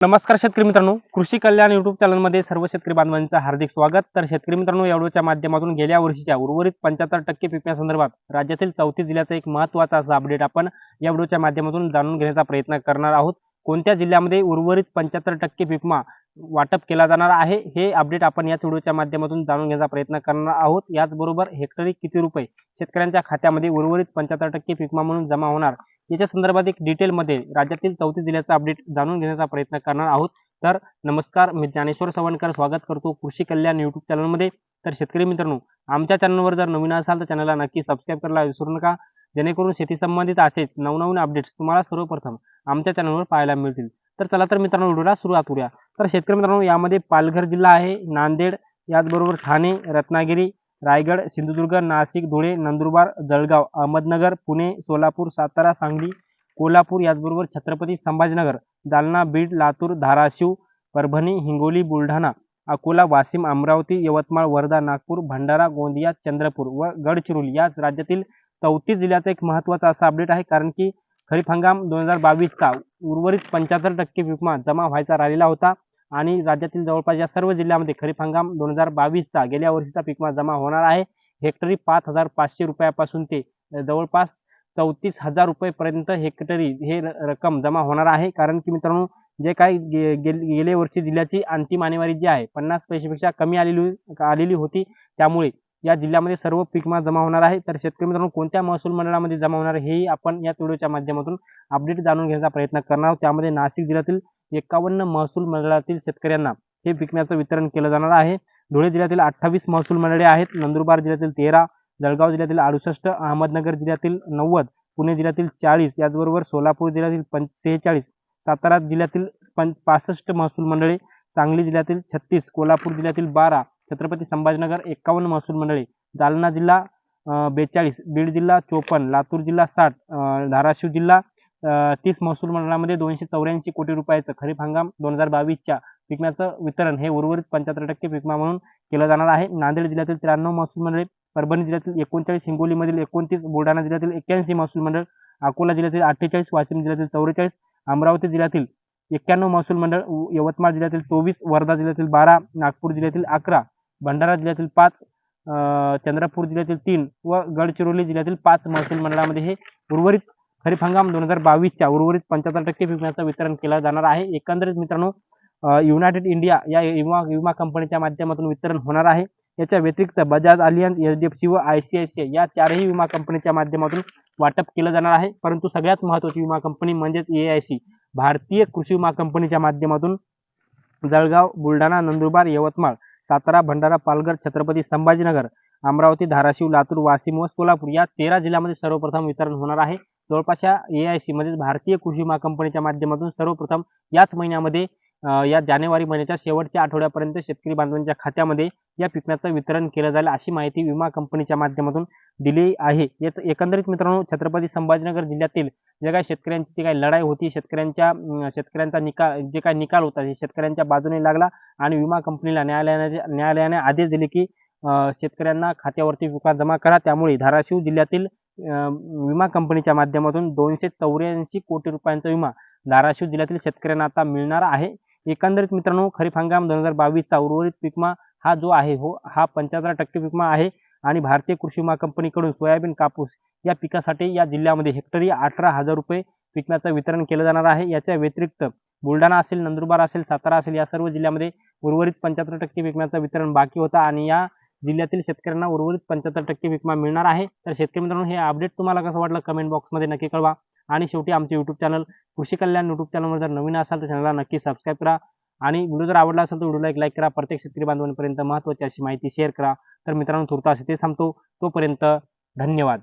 नमस्कार शेतकरी मित्रांनो. कृषी कल्याण युट्यूब चॅनलमध्ये सर्व शेतकरी बांधवांचं हार्दिक स्वागत. तर शेतकरी मित्रांनो यावेळच्या माध्यमातून गेल्या वर्षीच्या उर्वरित पंच्याहत्तर टक्के पिकण्यासंदर्भात राज्यातील चौतीस जिल्ह्याचा एक महत्त्वाचा असा अपडेट आपण या व्हिडिओच्या माध्यमातून जाणून घेण्याचा प्रयत्न करणार आहोत. कोणत्या जिल्ह्यामध्ये उर्वरित पंच्याहत्तर टक्के पिकमा वाटप केला जाणार आहे हे अपडेट आपण याच व्हिडिओच्या माध्यमातून जाणून घेण्याचा प्रयत्न करणार आहोत. याचबरोबर हेक्टरी किती रुपये शेतकऱ्यांच्या खात्यामध्ये उर्वरित पंच्याहत्तर टक्के पिकमा म्हणून जमा होणार याच्या संदर्भात एक डिटेलमध्ये राज्यातील चौथी जिल्ह्याचा अपडेट जाणून घेण्याचा प्रयत्न करणार आहोत. तर नमस्कार मी ज्ञानेश्वर सवणकर स्वागत करतो कृषी कल्याण युट्यूब चॅनलमध्ये तर शेतकरी मित्रांनो आमच्या चॅनलवर जर नवीन असाल तर चॅनलला नक्की सबस्क्राईब करायला विसरू नका. जेणेकरून शेती संबंधित असेच नवनवीन अपडेट्स तुम्हाला सर्वप्रथम आमच्या चॅनलवर पाहायला मिळतील. तर चला तर मित्रांनो व्हिडिओला सुरुवात करूया. तर शेतकरी मित्रांनो यामध्ये पालघर जिल्हा आहे नांदेड याचबरोबर ठाणे रत्नागिरी रायगड सिंधुदुर्ग नाशिक धुळे नंदुरबार जळगाव अहमदनगर पुणे सोलापूर सातारा सांगली कोल्हापूर याचबरोबर छत्रपती संभाजीनगर जालना बीड लातूर धाराशिव परभणी हिंगोली बुलढाणा अकोला वाशिम अमरावती यवतमाळ वर्धा नागपूर भंडारा गोंदिया चंद्रपूर व गडचिरोली या राज्यातील चौतीस जिल्ह्याचा एक महत्त्वाचा असा अपडेट आहे. कारण की खरीप हंगाम दोन हजार बावीसचा उर्वरित पंच्याहत्तर टक्के विमा जमा व्हायचा राहिलेला होता. आणि राज्यातील जवळपास या सर्व जिल्ह्यामध्ये खरीप हंगाम दोन हजार बावीसचा गेल्या वर्षीचा पिकमा जमा होणार आहे. हेक्टरी पाच हजार पाचशे रुपयापासून ते जवळपास चौतीस हजार रुपयेपर्यंत हेक्टरी हे र- रक्कम जमा होणार आहे. कारण की मित्रांनो जे काही गे गेल- गेल्या वर्षी जिल्ह्याची अंतिम आणेवारी जी आहे पन्नास पैशापेक्षा कमी आलेली आलेली होती. त्यामुळे या जिल्ह्यामध्ये सर्व पिकमा जमा होणार आहे. तर शेतकरी मित्रांनो कोणत्या महसूल मंडळामध्ये जमा होणार हेही आपण याच व्हिडिओच्या माध्यमातून अपडेट जाणून घेण्याचा प्रयत्न करणार आहोत. त्यामध्ये नाशिक जिल्ह्यातील एकावन्न महसूल मंडळातील शेतकऱ्यांना हे पिकण्याचं वितरण केलं जाणार आहे. धुळे जिल्ह्यातील अठ्ठावीस महसूल मंडळे आहेत. नंदुरबार जिल्ह्यातील तेरा जळगाव जिल्ह्यातील अडुसष्ट अहमदनगर जिल्ह्यातील नव्वद पुणे जिल्ह्यातील चाळीस याचबरोबर सोलापूर जिल्ह्यातील पं सेहेचाळीस सातारा जिल्ह्यातील पं पासष्ट महसूल मंडळे सांगली जिल्ह्यातील छत्तीस कोल्हापूर जिल्ह्यातील बारा छत्रपती संभाजीनगर एकावन्न महसूल मंडळे जालना जिल्हा बेचाळीस बीड जिल्हा चोपन्न लातूर जिल्हा साठ धाराशिव जिल्हा तीस महसूल मंडळामध्ये दोनशे चौऱ्याऐंशी कोटी रुपयाचं खरीप हंगाम दोन हजार बावीसच्या पिकण्याचं वितरण हे उर्वरित पंच्याहत्तर टक्के पिकमा म्हणून केलं जाणार आहे. नांदेड जिल्ह्यातील त्र्याण्णव महसूल मंडळे परभणी जिल्ह्यातील एकोणचाळीस हिंगोलीमधील एकोणतीस बुलढाणा जिल्ह्यातील एक्क्याऐंशी महसूल मंडळ अकोला जिल्ह्यातील अठ्ठेचाळीस वाशिम जिल्ह्यातील चौवेचाळीस अमरावती जिल्ह्यातील एक्क्याण्णव महसूल मंडळ यवतमाळ जिल्ह्यातील चोवीस वर्धा जिल्ह्यातील बारा नागपूर जिल्ह्यातील अकरा भंडारा जिल्ह्यातील पाच अं, चंद्रपूर जिल्ह्यातील तीन व गडचिरोली जिल्ह्यातील पाच महसूल मंडळामध्ये हे उर्वरित खरीप हंगाम दोन हजार बावीसच्या उर्वरित पंच्याहत्तर टक्के विम्याचं वितरण केलं जाणार आहे. एकंदरीत मित्रांनो युनायटेड इंडिया या विमा विमा कंपनीच्या माध्यमातून वितरण होणार आहे. याच्या व्यतिरिक्त Bajaj Allianz H D F C व I C I C I या चारही विमा कंपनीच्या माध्यमातून वाटप केलं जाणार आहे. परंतु सगळ्यात महत्त्वाची विमा कंपनी म्हणजेच ए आय सी भारतीय कृषी विमा कंपनीच्या माध्यमातून जळगाव बुलढाणा नंदुरबार यवतमाळ सातारा भंडारा पालघर छत्रपती संभाजीनगर अमरावती धाराशिव लातूर वाशिम व सोलापूर या तेरा जिल्ह्यामध्ये सर्वप्रथम वितरण होणार आहे. जवळपास या ए आय सी म्हणजेच भारतीय कृषी विमा कंपनीच्या माध्यमातून सर्वप्रथम याच महिन्यामध्ये या जानेवारी महिन्याच्या शेवटच्या आठवड्यापर्यंत शेतकरी बांधवांच्या खात्यामध्ये या पिकण्याचं वितरण केलं जाईल अशी माहिती विमा कंपनीच्या माध्यमातून दिली आहे. यात एकंदरीत मित्रांनो छत्रपती संभाजीनगर जिल्ह्यातील जे काही शेतकऱ्यांची जी काही लढाई होती शेतकऱ्यांच्या शेतकऱ्यांचा निकाल जे काही निकाल होता हे शेतकऱ्यांच्या बाजूने लागला आणि विमा कंपनीला न्यायालयाने न्यायालयाने आदेश दिले की शेतकऱ्यांना खात्यावरती विमा जमा करा. त्यामुळे धाराशिव जिल्ह्यातील विमा कंपनीच्या माध्यमातून दोनशे चौऱ्याऐंशी कोटी रुपयांचा विमा धाराशिव जिल्ह्यातील शेतकऱ्यांना आता मिळणार आहे. एकंदरीत मित्रांनो खरीप हंगाम दोन हजार बावीसचा उर्वरित पिकमा हा जो आहे हो हा पंच्याहत्तर टक्के पिकमा आहे. आणि भारतीय कृषी विमा कंपनीकडून सोयाबीन कापूस या पिकासाठी या जिल्ह्यामध्ये हेक्टरी अठरा हजार रुपये पिकण्याचं वितरण केलं जाणार आहे. याच्या व्यतिरिक्त बुलढाणा असेल नंदुरबार असेल सातारा असेल या सर्व जिल्ह्यामध्ये उर्वरित पंच्याहत्तर टक्के विकण्याचं वितरण बाकी होतं. आणि या जिल्ह्यातील शेतकऱ्यांना उर्वरित पंच्याहत्तर टक्के विकमा मिळणार आहे. तर शेतकरी मित्रांनो हे अपडेट तुम्हाला कसं वाटलं कमेंट बॉक्समध्ये नक्की कळवा. आणि शेवटी आमचे यूट्यूब चॅनल कृषी कल्याण यूट्यूब चॅनलवर जर नवीन असाल तर चॅनलला नक्की सबस्क्राईब करा. आणि व्हिडिओ जर आवडला असेल तर व्हिडिओला एक लाईक करा. प्रत्येक शेतकरी बांधवांपर्यंत महत्त्वाची अशी माहिती शेअर करा. तर मित्रांनो तुर्तास ते सांगतो तोपर्यंत धन्यवाद.